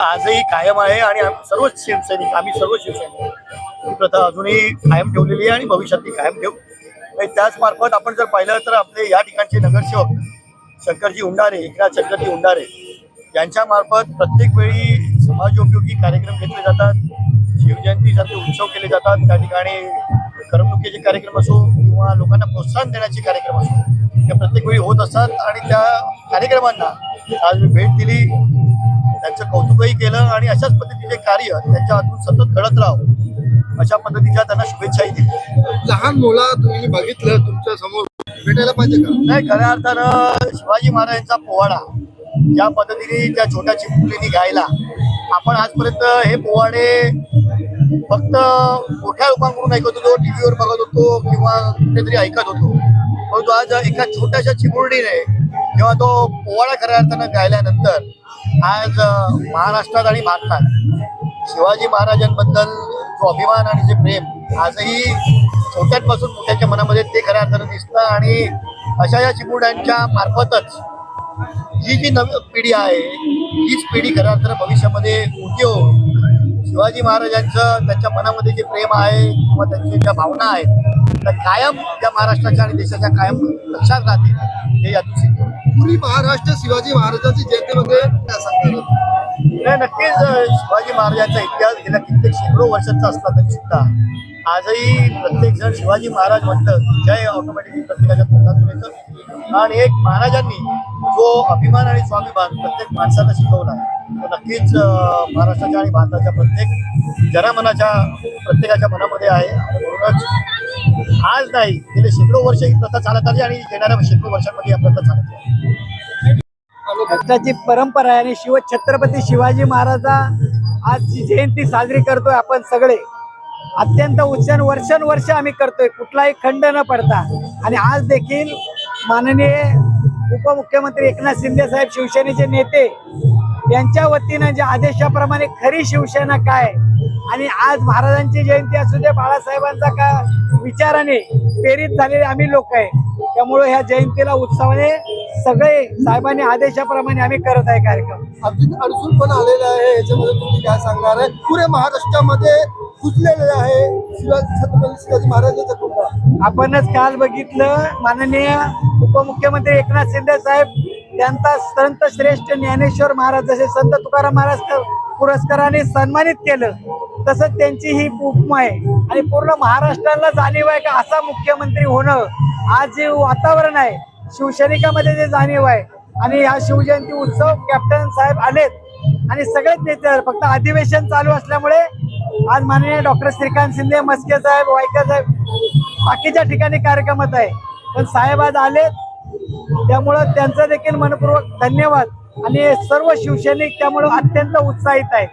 आजही कायम आहे आणि सर्वच सर्व शिवसैनिक आम्ही सर्व शिवसैनिक. ही प्रथा अजूनही कायम ठेवलेली आहे आणि भविष्यातही कायम ठेवू. आणि त्याच मार्फत आपण जर पाहिलं तर आपले या ठिकाणचे नगरसेवक शंकरजी उंडारे एकनाथ शंकरजी उंडारे यांच्यामार्फत प्रत्येक वेळी समाजोपयोगी कार्यक्रम घेतले जातात. शिवजयंतीसाठी उत्सव केले जातात. त्या ठिकाणी करमणुकीचे कार्यक्रम असो किंवा लोकांना प्रोत्साहन देण्याचे कार्यक्रम असो त्या प्रत्येक वेळी होत असतात. आणि त्या कार्यक्रमांना आज मी भेट दिली त्यांचं कौतुकही केलं आणि अशाच पद्धतीचे कार्य त्यांच्या हातून सतत घडत राहावं अशा पद्धतीच्या त्यांना शुभेच्छाही दिल्या लहान मुला तुम्ही बघितलं तुमच्यासमोर भेटायला पाहिजे का? नाही खऱ्या अर्थानं शिवाजी महाराजांचा पोवाडा ज्या पद्धतीने त्या छोट्या चिमुकलीने गायला आपण आजपर्यंत हे पोवाडे फक्त मोठ्या लोकांकडून ऐकत होतो टीव्हीवर बघत होतो किंवा कुठेतरी ऐकत होतो. परंतु आज एका छोट्याशा चिमुरडीने किंवा तो पोवाडा खऱ्या अर्थानं गायल्यानंतर आज महाराष्ट्रात आणि भारतात शिवाजी महाराजांबद्दल जो अभिमान आणि जे प्रेम आजही छोट्यांपासून मोठ्याच्या मनामध्ये ते खऱ्या अर्थानं दिसतं आणि अशा या चिमुरड्यांच्या मार्फतच ही जी नवी पिढी आहे हीच पिढी खऱ्या अर्थानं भविष्यामध्ये उद्योग शिवाजी महाराजांचं त्यांच्या मनामध्ये जे प्रेम आहे किंवा त्यांच्या ज्या भावना आहेत त्या कायम या महाराष्ट्राच्या आणि देशाच्या कायम लक्षात राहतील हे यातून सिद्ध होतं. पुरी महाराष्ट्र शिवाजी महाराजांची जयंतीमध्ये नाही नक्कीच शिवाजी महाराजांचा इतिहास गेल्या कित्येक शेकडो वर्षाचा असला तरी सुद्धा आजही प्रत्येक जण शिवाजी महाराज म्हणतं जय ऑटोमॅटिकली प्रत्येकाच्या तोंडातून येतं आणि एक महाराजांनी जो अभिमान आणि स्वाभिमान प्रत्येक माणसाला शिकवला तो नक्कीच महाराष्ट्राच्या आणि भारताच्या प्रत्येक जनमनाच्या प्रत्येकाच्या मनामध्ये आहे. आणि म्हणूनच आज नाही गेले शेकडो वर्ष ही प्रथा चालत आली आणि येणाऱ्या शेकडो वर्षांमध्ये या प्रथा चालत आहे भक्ताची परंपरा आहे आणि शिव छत्रपती शिवाजी महाराजा आजची जयंती साजरी करतोय आपण सगळे अत्यंत उत्साह वर्षानुवर्ष आम्ही करतोय. कुठलाही खंड न पडता. आणि आज देखील माननीय उपमुख्यमंत्री एकनाथ शिंदे साहेब शिवसेनेचे नेते यांच्या वतीनं ज्या आदेशाप्रमाणे खरी शिवसेना काय? आणि आज महाराजांची जयंती असू दे बाळासाहेबांचा का विचाराने प्रेरित झालेले आम्ही लोक आहे. त्यामुळे ह्या जयंतीला उत्सवाने सगळे साहेबांनी आदेशाप्रमाणे आम्ही करत आहे कार्यक्रम. अगदी अडचण पण आलेलं आहे याच्यामध्ये तुम्ही काय सांगणार आहे? पुऱ्या महाराष्ट्रामध्ये घुसलेले आहे शिवाजी छत्रपती शिवाजी महाराजांचा कुटुंब आपणच काल बघितलं माननीय उपमुख्यमंत्री एकनाथ शिंदे साहेब त्यांचा संत श्रेष्ठ ज्ञानेश्वर महाराज जसे संत तुकाराम महाराज पुरस्काराने सन्मानित केलं तसंच त्यांची ही उपमा आहे. आणि पूर्ण महाराष्ट्राला जाणीव आहे का असा मुख्यमंत्री होणं आज जे वातावरण आहे शिवसैनिकामध्ये जे जाणीव आहे आणि हा शिवजयंती उत्सव कॅप्टन साहेब आलेत आणि सगळेच नेते फक्त अधिवेशन चालू असल्यामुळे आज माननीय डॉक्टर श्रीकांत शिंदे मस्के साहेब वायकर साहेब बाकीच्या ठिकाणी कार्यक्रमात आहे. पण साहेब आज आलेत. त्यामुळं त्यांचं देखील मनपूर्वक धन्यवाद. आणि सर्व शिवसैनिक त्यामुळं अत्यंत उत्साहित आहेत.